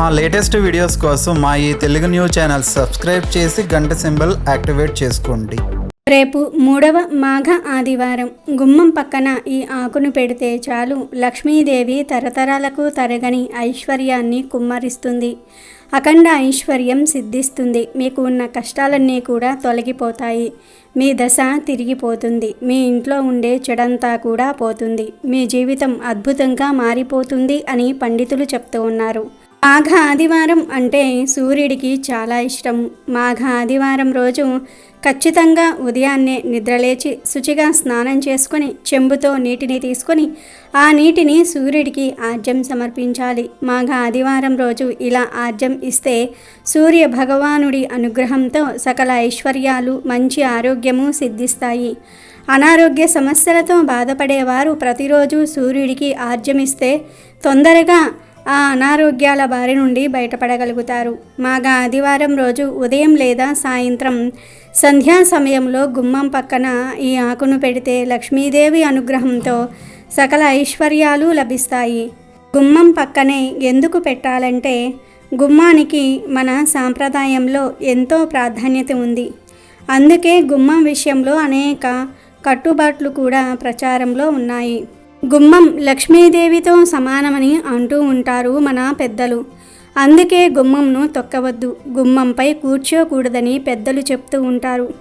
మా latest videos కోసం మా ఈ తెలుగు న్యూస్ ఛానల్ సబ్స్క్రైబ్ చేసి గంట సింబల్ యాక్టివేట్ చేసుకోండి. రేపు మూడవ మాఘ ఆదివారం గుమ్మం పక్కన ఈ ఆకును పెడితే చాలు లక్ష్మీదేవి తరతరాలకు తరగని ఐశ్వర్యాన్ని కుమ్మరిస్తుంది. అఖండ ఐశ్వర్యం సిద్ధిస్తుంది. మీకు ఉన్న కష్టాలన్నీ కూడా తొలగిపోతాయి. మీ దశ తిరిగిపోతుంది. మీ ఇంట్లో ఉండే చెడంతా కూడా పోతుంది. మీ జీవితం అద్భుతంగా మారిపోతుంది అని పండితులు చెప్తూ ఉన్నారు. మాఘ ఆదివారం అంటే సూర్యుడికి చాలా ఇష్టం. మాఘ ఆదివారం రోజు ఖచ్చితంగా ఉదయాన్నే నిద్రలేచి శుచిగా స్నానం చేసుకొని చెంబుతో నీటిని తీసుకొని ఆ నీటిని సూర్యుడికి ఆజ్యం సమర్పించాలి. మాఘ ఆదివారం రోజు ఇలా ఆజ్యం ఇస్తే సూర్య భగవానుడి అనుగ్రహంతో సకల ఐశ్వర్యాలు మంచి ఆరోగ్యము సిద్ధిస్తాయి. అనారోగ్య సమస్యలతో బాధపడేవారు ప్రతిరోజు సూర్యుడికి ఆర్జమిస్తే తొందరగా ఆ అనారోగ్యాల బారి నుండి బయటపడగలుగుతారు. మాగా ఆదివారం రోజు ఉదయం లేదా సాయంత్రం సంధ్యా సమయంలో గుమ్మం పక్కన ఈ ఆకును పెడితే లక్ష్మీదేవి అనుగ్రహంతో సకల ఐశ్వర్యాలు లభిస్తాయి. గుమ్మం పక్కనే ఎందుకు పెట్టాలంటే గుమ్మానికి మన సాంప్రదాయంలో ఎంతో ప్రాధాన్యత ఉంది. అందుకే గుమ్మం విషయంలో అనేక కట్టుబాట్లు కూడా ప్రచారంలో ఉన్నాయి. గుమ్మం లక్ష్మీదేవితో సమానమని అంటూ ఉంటారు మన పెద్దలు. అందుకే గుమ్మంను తొక్కవద్దు గుమ్మంపై కూర్చోకూడదని పెద్దలు చెప్తూ ఉంటారు.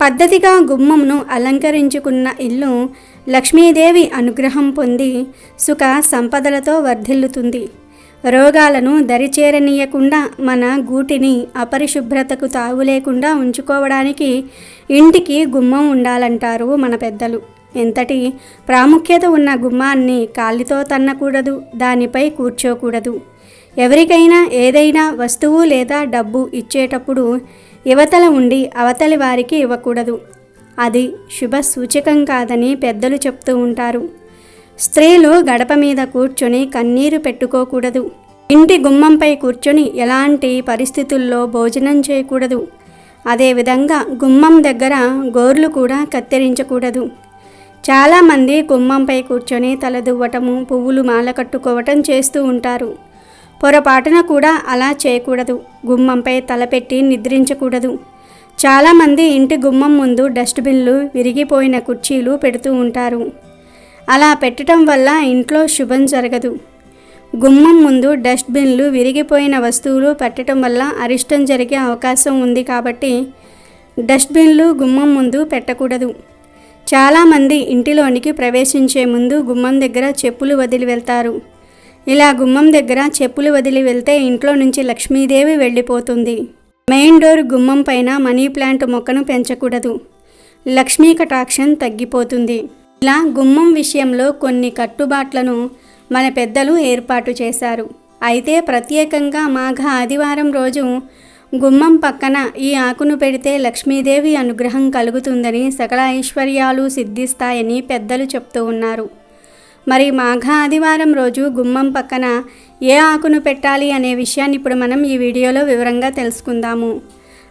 పద్ధతిగా గుమ్మంను అలంకరించుకున్న ఇల్లు లక్ష్మీదేవి అనుగ్రహం పొంది సుఖ సంపదలతో వర్ధిల్లుతుంది. రోగాలను దరిచేరనీయకుండా మన గూటిని అపరిశుభ్రతకు తావు లేకుండా ఉంచుకోవడానికి ఇంటికి గుమ్మం ఉండాలంటారు మన పెద్దలు. ఎంతటి ప్రాముఖ్యత ఉన్న గుమ్మాన్ని కాలితో తన్నకూడదు దానిపై కూర్చోకూడదు. ఎవరికైనా ఏదైనా వస్తువు లేదా డబ్బు ఇచ్చేటప్పుడు యువతల ఉండి అవతలి వారికి ఇవ్వకూడదు. అది శుభ సూచకం కాదని పెద్దలు చెప్తూ ఉంటారు. స్త్రీలు గడప మీద కూర్చొని కన్నీరు పెట్టుకోకూడదు. ఇంటి గుమ్మంపై కూర్చొని ఎలాంటి పరిస్థితుల్లో భోజనం చేయకూడదు. అదేవిధంగా గుమ్మం దగ్గర గోర్లు కూడా కత్తిరించకూడదు. చాలామంది గుమ్మంపై కూర్చొని తలదువ్వటము పువ్వులు మాల కట్టుకోవటం చేస్తూ ఉంటారు. పొరపాటున కూడా అలా చేయకూడదు. గుమ్మంపై తలపెట్టి నిద్రించకూడదు. చాలామంది ఇంటి గుమ్మం ముందు డస్ట్బిన్లు విరిగిపోయిన కుర్చీలు పెడుతూ ఉంటారు. అలా పెట్టడం వల్ల ఇంట్లో శుభం జరగదు. గుమ్మం ముందు డస్ట్బిన్లు విరిగిపోయిన వస్తువులు పెట్టడం వల్ల అరిష్టం జరిగే అవకాశం ఉంది కాబట్టి డస్ట్బిన్లు గుమ్మం ముందు పెట్టకూడదు. చాలామంది ఇంటిలోనికి ప్రవేశించే ముందు గుమ్మం దగ్గర చెప్పులు వదిలి వెళ్తారు. ఇలా గుమ్మం దగ్గర చెప్పులు వదిలి వెళ్తే ఇంట్లో నుంచి లక్ష్మీదేవి వెళ్ళిపోతుంది. మెయిన్ డోర్ గుమ్మం పైన మనీ ప్లాంట్ మొక్కను పెంచకూడదు. లక్ష్మీ కటాక్షం తగ్గిపోతుంది. ఇలా గుమ్మం విషయంలో కొన్ని కట్టుబాట్లను మన పెద్దలు ఏర్పాటు చేశారు. అయితే ప్రత్యేకంగా మాఘ ఆదివారం రోజు గుమ్మం పక్కన ఈ ఆకును పెడితే లక్ష్మీదేవి అనుగ్రహం కలుగుతుందని సకల ఐశ్వర్యాలు సిద్ధిస్తాయని పెద్దలు చెప్తూ ఉన్నారు. మరి మాఘ ఆదివారం రోజు గుమ్మం పక్కన ఏ ఆకును పెట్టాలి అనే విషయాన్ని ఇప్పుడు మనం ఈ వీడియోలో వివరంగా తెలుసుకుందాము.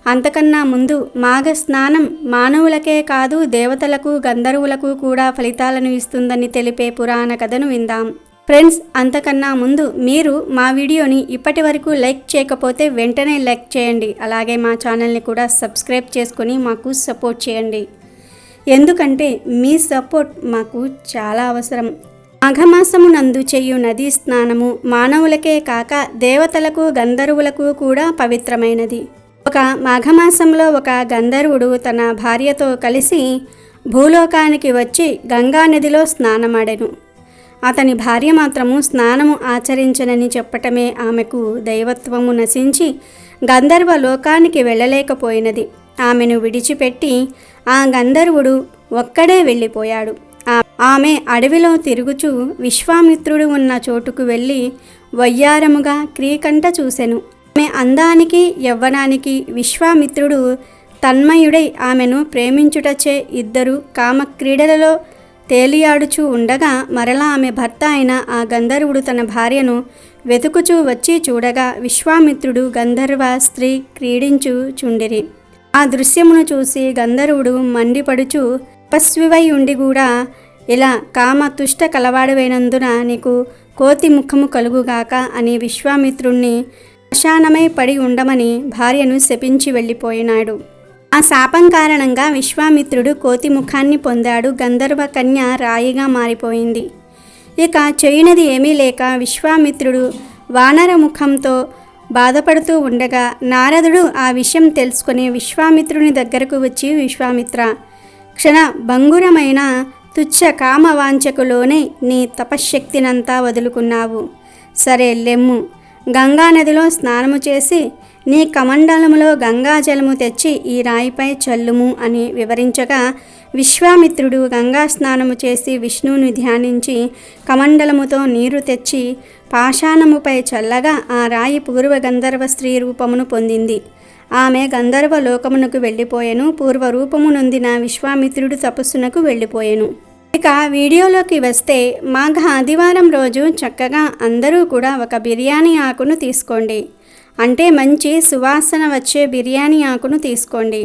అంతకన్నా ముందు మాఘ స్నానం మానవులకే కాదు దేవతలకు గంధర్వులకు కూడా ఫలితాలను ఇస్తుందని తెలిపే పురాణ కథను విందాం. ఫ్రెండ్స్ అంతకన్నా ముందు మీరు మా వీడియోని ఇప్పటి వరకు లైక్ చేయకపోతే వెంటనే లైక్ చేయండి. అలాగే మా ఛానల్ని కూడా సబ్స్క్రైబ్ చేసుకొని మాకు సపోర్ట్ చేయండి. ఎందుకంటే మీ సపోర్ట్ మాకు చాలా అవసరం. మాఘమాసమునందు చేయు నదీ స్నానము మానవులకే కాక దేవతలకు గంధర్వులకు కూడా పవిత్రమైనది. ఒక మాఘమాసంలో ఒక గంధర్వుడు తన భార్యతో కలిసి భూలోకానికి వచ్చి గంగా నదిలో స్నానమాడెను. అతని భార్య మాత్రము స్నానము ఆచరించనని చెప్పటమే ఆమెకు దైవత్వము నశించి గంధర్వ లోకానికి వెళ్ళలేకపోయినది. ఆమెను విడిచిపెట్టి ఆ గంధర్వుడు ఒక్కడే వెళ్ళిపోయాడు. ఆమె అడవిలో తిరుగుచూ విశ్వామిత్రుడు ఉన్న చోటుకు వెళ్ళి వయ్యారముగా క్రీకంట చూసెను. ఆమె అందానికి యవ్వనానికి విశ్వామిత్రుడు తన్మయుడై ఆమెను ప్రేమించుటచే ఇద్దరు కామక్రీడలలో తేలియాడుచూ ఉండగా మరలా ఆమె భర్త అయిన ఆ గంధర్వుడు తన భార్యను వెతుకుచూ వచ్చి చూడగా విశ్వామిత్రుడు గంధర్వ స్త్రీ క్రీడించు చుండిరి. ఆ దృశ్యమును చూసి గంధర్వుడు మండిపడుచు తపస్వివై ఉండి కూడా ఇలా కామ తుష్ట కలవాడవైనందున నీకు కోతి ముఖము కలుగుగాక అని విశ్వామిత్రుణ్ణి అశానమై పడి ఉండమని భార్యను శపించి వెళ్ళిపోయినాడు. ఆ శాపం కారణంగా విశ్వామిత్రుడు కోతి ముఖాన్ని పొందాడు. గంధర్వ కన్య రాయిగా మారిపోయింది. ఇక చేయనిది ఏమీ లేక విశ్వామిత్రుడు వానర ముఖంతో బాధపడుతూ ఉండగా నారదుడు ఆ విషయం తెలుసుకొని విశ్వామిత్రుని దగ్గరకు వచ్చి విశ్వామిత్ర క్షణ భంగురమైన తుచ్చ కామవాంఛకులోనే నీ తపశ్శక్తినంతా వదులుకున్నావు. సరే లెమ్ము. గంగానదిలో స్నానము చేసి నీ కమండలములో గంగాజలము తెచ్చి ఈ రాయిపై చల్లుము అని వివరించగా విశ్వామిత్రుడు గంగా స్నానము చేసి విష్ణువుని ధ్యానించి కమండలముతో నీరు తెచ్చి పాషాణముపై చల్లగా ఆ రాయి పూర్వ గంధర్వ స్త్రీ రూపమును పొందింది. ఆమె గంధర్వ లోకమునకు వెళ్ళిపోయెను పూర్వ రూపము నొందిన విశ్వామిత్రుడు తపస్సునకు వెళ్ళిపోయెను. ఇక వీడియోలోకి వస్తే మాఘ ఆదివారం రోజు చక్కగా అందరూ కూడా ఒక బిర్యానీ ఆకును తీసుకోండి. అంటే మంచి సువాసన వచ్చే బిర్యానీ ఆకును తీసుకోండి.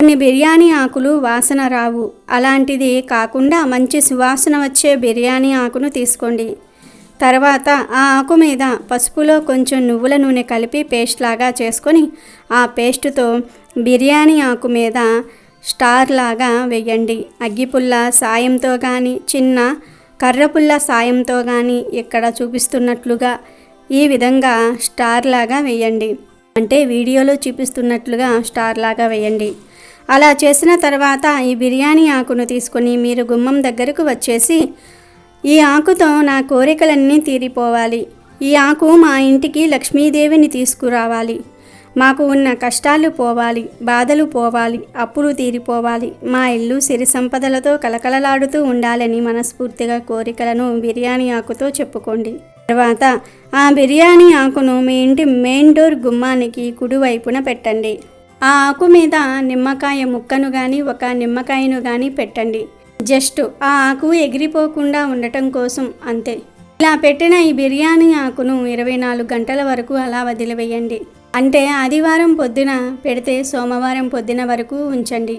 కొన్ని బిర్యానీ ఆకులు వాసన రావు. అలాంటిది కాకుండా మంచి సువాసన వచ్చే బిర్యానీ ఆకును తీసుకోండి. తర్వాత ఆ ఆకు మీద పసుపులో కొంచెం నువ్వుల నూనె కలిపి పేస్ట్ లాగా చేసుకొని ఆ పేస్టుతో బిర్యానీ ఆకు మీద స్టార్ లాగా వేయండి. అగ్గిపుల్ల సాయంతో కానీ చిన్న కర్రపుల్ల సాయంతో కానీ ఇక్కడ చూపిస్తున్నట్లుగా ఈ విధంగా స్టార్ లాగా వేయండి. అంటే వీడియోలో చూపిస్తున్నట్లుగా స్టార్ లాగా వేయండి. అలా చేసిన తర్వాత ఈ బిర్యానీ ఆకును తీసుకొని మీరు గుమ్మం దగ్గరకు వచ్చేసి ఈ ఆకుతో నా కోరికలన్నీ తీరిపోవాలి. ఈ ఆకు మా ఇంటికి లక్ష్మీదేవిని తీసుకురావాలి. మాకు ఉన్న కష్టాలు పోవాలి బాధలు పోవాలి అప్పులు తీరిపోవాలి. మా ఇల్లు సిరి సంపదలతో కలకలలాడుతూ ఉండాలని మనస్ఫూర్తిగా కోరికలను బిర్యానీ ఆకుతో చెప్పుకోండి. తర్వాత ఆ బిర్యానీ ఆకును మీ ఇంటి మెయిన్ డోర్ గుమ్మానికి కుడివైపున పెట్టండి. ఆ ఆకు మీద నిమ్మకాయ ముక్కను కానీ ఒక నిమ్మకాయను కానీ పెట్టండి. జస్ట్ ఆ ఆకు ఎగిరిపోకుండా ఉండటం కోసం అంతే. ఇలా పెట్టిన ఈ బిర్యానీ ఆకును ఇరవై నాలుగు గంటల వరకు అలా వదిలివేయండి. అంటే ఆదివారం పొద్దున పెడితే సోమవారం పొద్దున వరకు ఉంచండి.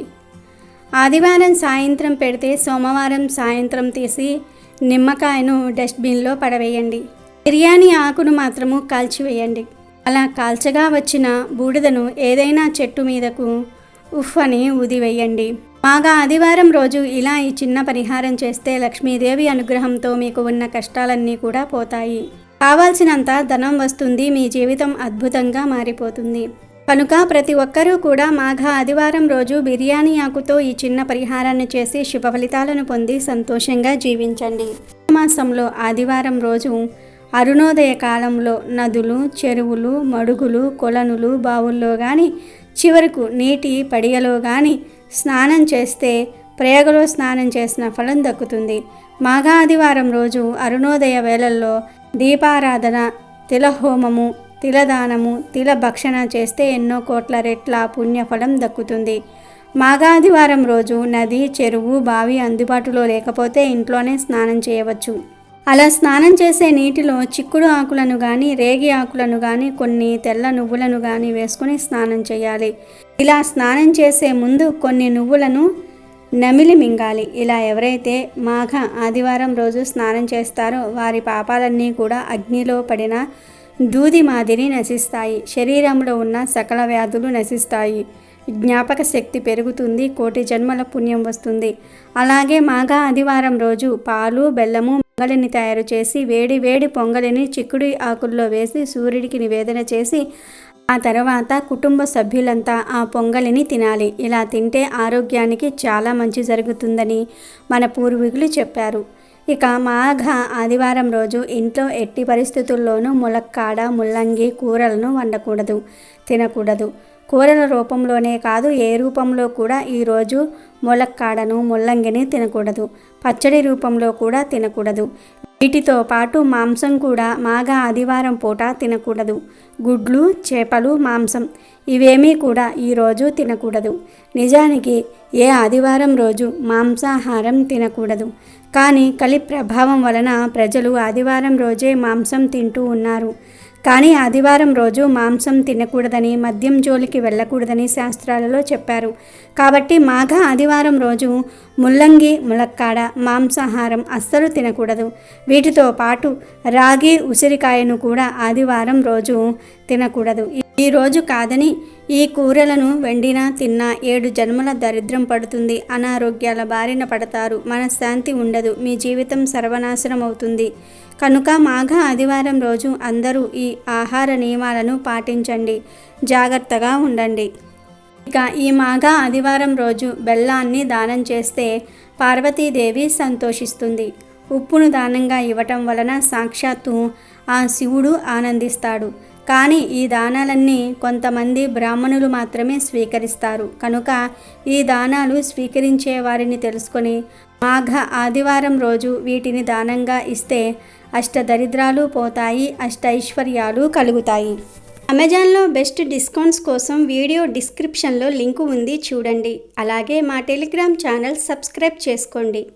ఆదివారం సాయంత్రం పెడితే సోమవారం సాయంత్రం తీసి నిమ్మకాయను డస్ట్బిన్లో పడవేయండి. బిర్యానీ ఆకును మాత్రము కాల్చివేయండి. అలా కాల్చగా వచ్చిన బూడిదను ఏదైనా చెట్టు మీదకు ఉఫ్ అని ఉదివేయండి మాగా ఆదివారం రోజు ఇలా ఈ చిన్న పరిహారం చేస్తే లక్ష్మీదేవి అనుగ్రహంతో మీకు ఉన్న కష్టాలన్నీ కూడా పోతాయి. కావాల్సినంత ధనం వస్తుంది మీ జీవితం అద్భుతంగా మారిపోతుంది. కనుక ప్రతి ఒక్కరూ కూడా మాఘ ఆదివారం రోజు బిర్యానీ ఆకుతో ఈ చిన్న పరిహారాన్ని చేసి శుభ ఫలితాలను పొంది సంతోషంగా జీవించండి. మాసంలో ఆదివారం రోజు అరుణోదయ కాలంలో నదులు చెరువులు మడుగులు కొలనులు బావుల్లో కానీ చివరకు నీటి పడియలో కానీ స్నానం చేస్తే ప్రయోగలో స్నానం చేసిన ఫలం దక్కుతుంది. మాఘ ఆదివారం రోజు అరుణోదయ వేళల్లో దీపారాధన తిలహోమము తిలదానము తిల భక్షణ చేస్తే ఎన్నో కోట్ల రెట్ల పుణ్యఫలం దక్కుతుంది. మాఘాదివారం రోజు నది చెరువు బావి అందుబాటులో లేకపోతే ఇంట్లోనే స్నానం చేయవచ్చు. అలా స్నానం చేసే నీటిలో చిక్కుడు ఆకులను కానీ రేగి ఆకులను కానీ కొన్ని తెల్ల నువ్వులను కానీ వేసుకొని స్నానం చేయాలి. ఇలా స్నానం చేసే ముందు కొన్ని నువ్వులను నమిలి మింగాలి. ఇలా ఎవరైతే మాఘ ఆదివారం రోజు స్నానం చేస్తారో వారి పాపాలన్నీ కూడా అగ్నిలో పడిన దూది మాదిరి నశిస్తాయి. శరీరంలో ఉన్న సకల వ్యాధులు నశిస్తాయి. జ్ఞాపక శక్తి పెరుగుతుంది. కోటి జన్మల పుణ్యం వస్తుంది. అలాగే మాఘ ఆదివారం రోజు పాలు బెల్లము పొంగలిని తయారు చేసి వేడి వేడి పొంగలిని చిక్కుడు ఆకుల్లో వేసి సూర్యుడికి నివేదన చేసి ఆ తర్వాత కుటుంబ సభ్యులంతా ఆ పొంగలిని తినాలి. ఇలా తింటే ఆరోగ్యానికి చాలా మంచి జరుగుతుందని మన పూర్వీకులు చెప్పారు. ఇక మాఘ ఆదివారం రోజు ఇంట్లో ఎట్టి పరిస్థితుల్లోనూ ములక్కాడ ముల్లంగి కూరలను వండకూడదు తినకూడదు. కూరల రూపంలోనే కాదు ఏ రూపంలో కూడా ఈరోజు ములక్కాడను ముల్లంగిని తినకూడదు. పచ్చడి రూపంలో కూడా తినకూడదు. వీటితో పాటు మాంసం కూడా మాఘ ఆదివారం పూట తినకూడదు. గుడ్లు చేపలు మాంసం ఇవేమీ కూడా ఈరోజు తినకూడదు. నిజానికి ఏ ఆదివారం రోజు మాంసాహారం తినకూడదు. కానీ కలి ప్రభావం వలన ప్రజలు ఆదివారం రోజే మాంసం తింటూ ఉన్నారు. కానీ ఆదివారం రోజు మాంసం తినకూడదని మద్యం జోలికి వెళ్ళకూడదని శాస్త్రాలలో చెప్పారు. కాబట్టి మాఘ ఆదివారం రోజు ముల్లంగి ములక్కాడ మాంసాహారం అస్సలు తినకూడదు. వీటితో పాటు రాగి ఉసిరికాయను కూడా ఆదివారం రోజు తినకూడదు. ఈ రోజు కాదని ఈ కూరలను వెండినా తిన్నా ఏడు జన్మల దరిద్రం పడుతుంది. అనారోగ్యాల బారిన పడతారు. మనశ్శాంతి ఉండదు. మీ జీవితం సర్వనాశనం అవుతుంది కనుక మాఘ ఆదివారం రోజు అందరూ ఈ ఆహార నియమాలను పాటించండి. జాగ్రత్తగా ఉండండి. ఇక ఈ మాఘ ఆదివారం రోజు బెల్లాన్ని దానం చేస్తే పార్వతీదేవి సంతోషిస్తుంది. ఉప్పును దానంగా ఇవ్వటం వలన సాక్షాత్తు ఆ శివుడు ఆనందిస్తాడు. కానీ ఈ దానాలన్నీ కొంతమంది బ్రాహ్మణులు మాత్రమే స్వీకరిస్తారు. కనుక ఈ దానాలు స్వీకరించే వారిని తెలుసుకొని మాఘ ఆదివారం రోజు వీటిని దానంగా ఇస్తే అష్టదరిద్రాలు పోతాయి అష్టైశ్వర్యాలు కలుగుతాయి. అమెజాన్లో బెస్ట్ డిస్కౌంట్స్ కోసం వీడియో డిస్క్రిప్షన్లో లింకు ఉంది చూడండి. అలాగే మా టెలిగ్రామ్ ఛానల్ సబ్స్క్రైబ్ చేసుకోండి.